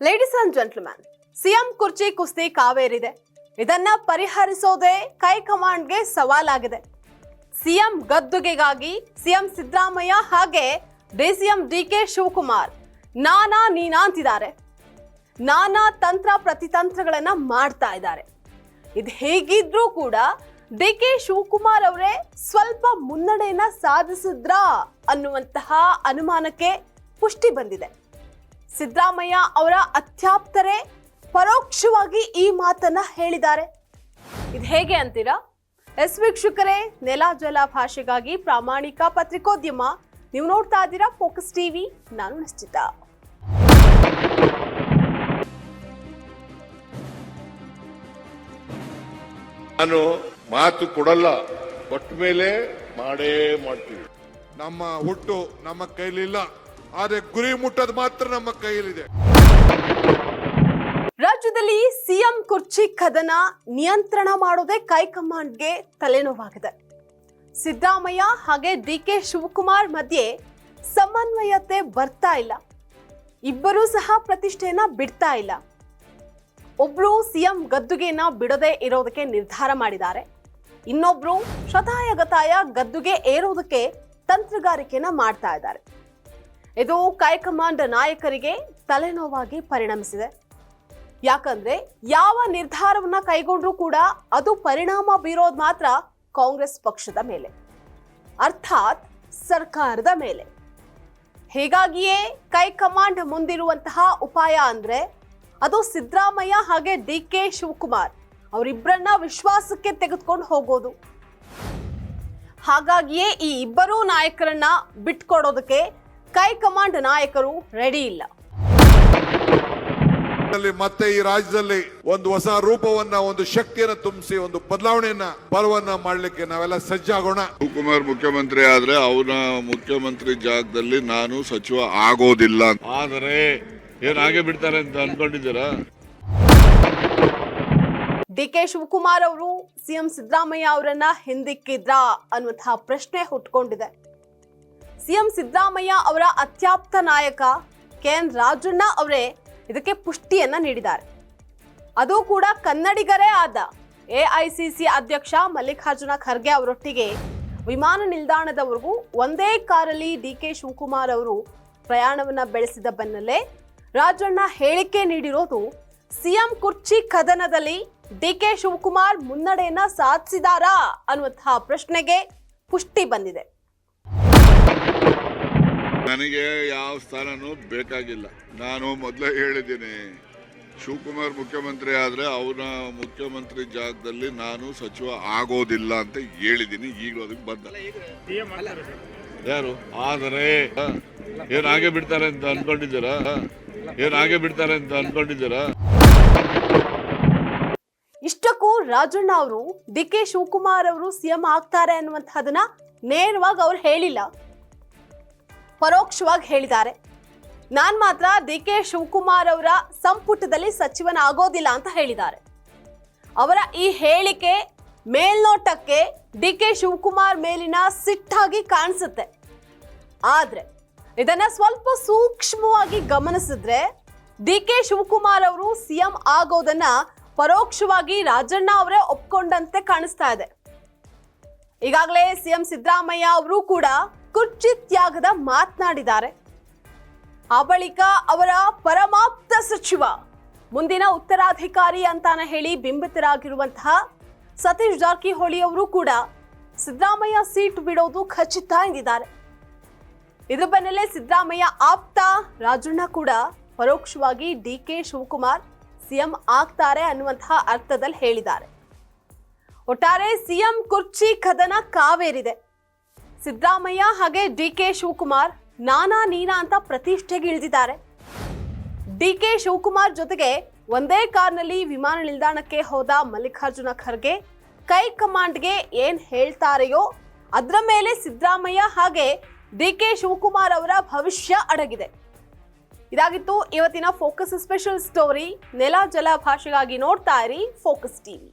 Ladies and gentleman CM ಕುರ್ಚಿ ಕುಸ್ತಿ ಕಾವೇರಿದೆ ಇದನ್ನ ಪರಿಹರಿಸೋದೇ ಹೈಕಮಾಂಡ್ಗೆ ಸವಾಲಾಗಿದೆ. ಸಿಎಂ ಗದ್ದುಗೆಗಾಗಿ ಸಿಎಂ ಸಿದ್ದರಾಮಯ್ಯ ಹಾಗೆ ಡಿಸಿಎಂ ಡಿ ಕೆ ಶಿವಕುಮಾರ್ ನಾನಾ ನೀನಾ ಅಂತಿದ್ದಾರೆ. ನಾನಾ ತಂತ್ರ ಪ್ರತಿತಂತ್ರಗಳನ್ನ ಮಾಡ್ತಾ ಇದ್ದಾರೆ. ಇದು ಹೇಗಿದ್ರೂ ಕೂಡ ಡಿ ಕೆ ಶಿವಕುಮಾರ್ ಅವರೇ ಸ್ವಲ್ಪ ಮುನ್ನಡೆಯನ್ನ ಸಾಧಿಸಿದ್ರಾ ಅನ್ನುವಂತಹ ಅನುಮಾನಕ್ಕೆ ಪುಷ್ಟಿ ಬಂದಿದೆ. ಸಿದ್ದರಾಮಯ್ಯ ಅವರ ಅತ್ಯಾಪ್ತರೇ ಪರೋಕ್ಷವಾಗಿ ಈ ಮಾತನ್ನ ಹೇಳಿದ್ದಾರೆ. ಇದು ಹೇಗೆ ಅಂತೀರಾ? ಎಸ್ ವೀಕ್ಷಕರೇ ನೆಲ ಜಲ ಭಾಷೆಗಾಗಿ ಪ್ರಾಮಾಣಿಕ ಪತ್ರಿಕೋದ್ಯಮ. ನೀವು ನೋಡ್ತಾ ಇದ್ದೀರಾ ಫೋಕಸ್ ಟಿವಿ. ನಾನು ನಿಶ್ಚಿತ. ನಾನು ಮಾತು ಕೊಡಲ್ಲ ಕೊಟ್ಟ ಮೇಲೆ ಮಾಡೇ ಮಾಡ್ತೀವಿ. ನಮ್ಮ ಹುಟ್ಟು ನಮ್ಮ ಕೈಲಿಲ್ಲ. ಆದ್ರೆ ಗುರಿ ಮುಟ್ಟೋದು ಮಾತ್ರ ನಮ್ಮ ಕೈಯಲ್ಲಿದೆ. ರಾಜ್ಯದಲ್ಲಿ ಸಿಎಂ ಕುರ್ಚಿ ಕದನ ನಿಯಂತ್ರಣ ಮಾಡೋದೇ ಕೈಕಮಾಂಡ್ಗೆ ತಲೆನೋವಾಗಿದೆ. ಸಿದ್ದರಾಮಯ್ಯ ಹಾಗೆ ಡಿ ಕೆ ಶಿವಕುಮಾರ್ ಮಧ್ಯೆ ಸಮನ್ವಯತೆ ಬರ್ತಾ ಇಲ್ಲ. ಇಬ್ಬರೂ ಸಹ ಪ್ರತಿಷ್ಠೆಯನ್ನ ಬಿಡ್ತಾ ಇಲ್ಲ. ಒಬ್ರು ಸಿಎಂ ಗದ್ದುಗೆಯನ್ನ ಬಿಡದೆ ಇರೋದಕ್ಕೆ ನಿರ್ಧಾರ ಮಾಡಿದ್ದಾರೆ. ಇನ್ನೊಬ್ರು ಶತಾಯಗತಾಯ ಗದ್ದುಗೆ ಏರೋದಕ್ಕೆ ತಂತ್ರಗಾರಿಕೆಯನ್ನ ಮಾಡ್ತಾ ಇದ್ದಾರೆ. ಇದು ಕೈಕಮಾಂಡ್ ನಾಯಕರಿಗೆ ತಲೆನೋವಾಗಿ ಪರಿಣಮಿಸಿದೆ. ಯಾಕಂದ್ರೆ ಯಾವ ನಿರ್ಧಾರವನ್ನ ಕೈಗೊಂಡ್ರೂ ಕೂಡ ಅದು ಪರಿಣಾಮ ಬೀರೋದು ಮಾತ್ರ ಕಾಂಗ್ರೆಸ್ ಪಕ್ಷದ ಮೇಲೆ. ಅರ್ಥಾತ್ ಸರ್ಕಾರದ ಮೇಲೆ. ಹೀಗಾಗಿಯೇ ಕೈಕಮಾಂಡ್ ಮುಂದಿರುವಂತಹ ಉಪಾಯ ಅಂದ್ರೆ ಅದು ಸಿದ್ದರಾಮಯ್ಯ ಹಾಗೆ ಡಿ ಕೆ ಶಿವಕುಮಾರ್ ಅವರಿಬ್ಬರನ್ನ ವಿಶ್ವಾಸಕ್ಕೆ ತೆಗೆದುಕೊಂಡು ಹೋಗೋದು. ಹಾಗಾಗಿಯೇ ಈ ಇಬ್ಬರೂ ನಾಯಕರನ್ನ ಬಿಟ್ಕೊಡೋದಕ್ಕೆ ಕೈಕಮಾಂಡ್ ನಾಯಕರು ರೆಡಿ ಇಲ್ಲ. ಮತ್ತೆ ಈ ರಾಜ್ಯದಲ್ಲಿ ಒಂದು ಹೊಸ ರೂಪವನ್ನ ಒಂದು ಶಕ್ತಿಯನ್ನು ತುಂಬಿಸಿ ಒಂದು ಬದಲಾವಣೆಯನ್ನ ಬಲವನ್ನ ಮಾಡ್ಲಿಕ್ಕೆ ನಾವೆಲ್ಲ ಸಜ್ಜಾಗೋಣ. ಶಿವಕುಮಾರ್ ಮುಖ್ಯಮಂತ್ರಿ ಆದ್ರೆ ಅವನ ಮುಖ್ಯಮಂತ್ರಿ ಜಾಗದಲ್ಲಿ ನಾನು ಸಚಿವ ಆಗೋದಿಲ್ಲ. ಆದರೆ ಏನಾಗೆ ಹಾಗೆ ಬಿಡ್ತಾರೆ ಅಂತ ಅನ್ಕೊಂಡಿದ್ದೀರಾ? ಡಿ ಕೆ ಶಿವಕುಮಾರ್ ಅವರು ಸಿಎಂ ಸಿದ್ದರಾಮಯ್ಯ ಅವರನ್ನ ಹಿಂದಿಕ್ಕಿದ್ರಾ ಅನ್ನುವಂತಹ ಪ್ರಶ್ನೆ ಹುಟ್ಕೊಂಡಿದೆ. ಸಿಎಂ ಸಿದ್ದರಾಮಯ್ಯ ಅವರ ಅತ್ಯಾಪ್ತ ನಾಯಕ ಕೆ ಎನ್ ರಾಜಣ್ಣ ಅವರೇ ಇದಕ್ಕೆ ಪುಷ್ಟಿಯನ್ನ ನೀಡಿದ್ದಾರೆ. ಅದು ಕೂಡ ಕನ್ನಡಿಗರೇ ಆದ ಎಐಸಿಸಿ ಅಧ್ಯಕ್ಷ ಮಲ್ಲಿಕಾರ್ಜುನ ಖರ್ಗೆ ಅವರೊಟ್ಟಿಗೆ ವಿಮಾನ ನಿಲ್ದಾಣದವರೆಗೂ ಒಂದೇ ಕಾರಲ್ಲಿ ಡಿ ಕೆ ಶಿವಕುಮಾರ್ ಅವರು ಪ್ರಯಾಣವನ್ನ ಬೆಳೆಸಿದ ಬೆನ್ನಲ್ಲೇ ರಾಜಣ್ಣ ಹೇಳಿಕೆ ನೀಡಿರೋದು ಸಿಎಂ ಕುರ್ಚಿ ಕದನದಲ್ಲಿ ಡಿ ಕೆ ಶಿವಕುಮಾರ್ ಮುನ್ನಡೆಯನ್ನ ಸಾಧಿಸಿದಾರಾ ಅನ್ನುವಂತಹ ಪ್ರಶ್ನೆಗೆ ಪುಷ್ಟಿ ಬಂದಿದೆ. ನನಗೆ ಯಾವ ಸ್ಥಾನನೂ ಬೇಕಾಗಿಲ್ಲ. ನಾನು ಮೊದಲೇ ಹೇಳಿದ್ದೀನಿ, ಶಿವಕುಮಾರ್ ಮುಖ್ಯಮಂತ್ರಿ ಆದರೆ ಅವನ ಮುಖ್ಯಮಂತ್ರಿ ಜಾಗದಲ್ಲಿ ನಾನು ಸಚಿವ ಆಗೋದಿಲ್ಲ ಅಂತ ಹೇಳಿದ್ದೀನಿ, ಈಗಲೂ ಅದಕ್ಕೆ ಬಂದ. ಯಾರು? ಆದರೆ, ಏನು ಹಾಗೆ ಬಿಡ್ತಾರೆ ಅಂತ ಅನ್ಕೊಂಡಿದ್ದೀರಾ? ಏನ್ ಹಾಗೆ ಬಿಡ್ತಾರೆ ಅಂತ ಅನ್ಕೊಂಡಿದ್ದೀರಾ? ಇಷ್ಟಕ್ಕೂ ರಾಜಣ್ಣ ಅವರು, ಡಿ ಕೆ ಶಿವಕುಮಾರ್ ಅವರು ಸಿಎಂ ಆಗ್ತಾರೆ ಅನ್ನುವಂತಹದನ್ನ ನೇರವಾಗಿ ಅವ್ರು ಹೇಳಿಲ್ಲ. ಪರೋಕ್ಷವಾಗಿ ಹೇಳಿದ್ದಾರೆ. ನಾನು ಮಾತ್ರ ಡಿ ಕೆ ಶಿವಕುಮಾರ್ ಅವರ ಸಂಪುಟದಲ್ಲಿ ಸಚಿವನ ಆಗೋದಿಲ್ಲ ಅಂತ ಹೇಳಿದ್ದಾರೆ. ಅವರ ಈ ಹೇಳಿಕೆ ಮೇಲ್ನೋಟಕ್ಕೆ ಡಿ ಕೆ ಶಿವಕುಮಾರ್ ಮೇಲಿನ ಸಿಟ್ಟಾಗಿ ಕಾಣಿಸುತ್ತೆ. ಆದರೆ ಇದನ್ನ ಸ್ವಲ್ಪ ಸೂಕ್ಷ್ಮವಾಗಿ ಗಮನಿಸಿದ್ರೆ ಡಿ ಕೆ ಶಿವಕುಮಾರ್ ಅವರು ಸಿಎಂ ಆಗೋದನ್ನ ಪರೋಕ್ಷವಾಗಿ ರಾಜಣ್ಣ ಅವರೇ ಒಪ್ಕೊಂಡಂತೆ ಕಾಣಿಸ್ತಾ ಇದೆ. ಈಗಾಗಲೇ ಸಿಎಂ ಸಿದ್ದರಾಮಯ್ಯ ಅವರು ಕೂಡ ಕುರ್ಚಿ ತ್ಯಾಗದ ಮಾತನಾಡಿದ್ದಾರೆ. ಆ ಬಳಿಕ ಅವರ ಪರಮಾಪ್ತ ಸಚಿವ, ಮುಂದಿನ ಉತ್ತರಾಧಿಕಾರಿ ಅಂತಾನೆ ಹೇಳಿ ಬಿಂಬಿತರಾಗಿರುವಂತಹ ಸತೀಶ್ ಜಾರಕಿಹೊಳಿ ಅವರು ಕೂಡ ಸಿದ್ದರಾಮಯ್ಯ ಸೀಟ್ ಬಿಡೋದು ಖಚಿತ ಎಂದಿದ್ದಾರೆ. ಇದರ ಬೆನ್ನಲ್ಲೇ ಸಿದ್ದರಾಮಯ್ಯ ಆಪ್ತ, ರಾಜಣ್ಣ ಕೂಡ ಪರೋಕ್ಷವಾಗಿ ಡಿ ಕೆ ಶಿವಕುಮಾರ್ ಸಿಎಂ ಆಗ್ತಾರೆ ಅನ್ನುವಂತಹ ಅರ್ಥದಲ್ಲಿ ಹೇಳಿದ್ದಾರೆ. ಒಟ್ಟಾರೆ ಸಿಎಂ ಕುರ್ಚಿ ಕದನ ಕಾವೇರಿದೆ. ಸಿದ್ದರಾಮಯ್ಯ ಹಾಗೆ ಡಿ ಕೆ ಶಿವಕುಮಾರ್ ನಾನಾ ನೀನಾ ಅಂತ ಪ್ರತಿಷ್ಠೆಗೆ ಇಳಿದಿದ್ದಾರೆ. ಡಿ ಕೆ ಶಿವಕುಮಾರ್ ಜೊತೆಗೆ ಒಂದೇ ಕಾರ್ನಲ್ಲಿ ವಿಮಾನ ನಿಲ್ದಾಣಕ್ಕೆ ಹೋದ ಮಲ್ಲಿಕಾರ್ಜುನ ಖರ್ಗೆ ಕೈ ಕಮಾಂಡ್ಗೆ ಏನ್ ಹೇಳ್ತಾರೆಯೋ ಅದರ ಮೇಲೆ ಸಿದ್ದರಾಮಯ್ಯ ಹಾಗೆ ಡಿ ಕೆ ಶಿವಕುಮಾರ್ ಅವರ ಭವಿಷ್ಯ ಅಡಗಿದೆ. ಇದಾಗಿತ್ತು ಇವತ್ತಿನ ಫೋಕಸ್ ಸ್ಪೆಷಲ್ ಸ್ಟೋರಿ. ನೆಲ ಜಲ ಭಾಷೆಗಾಗಿ ನೋಡ್ತಾ ಇರಿ ಫೋಕಸ್ ಟಿವಿ.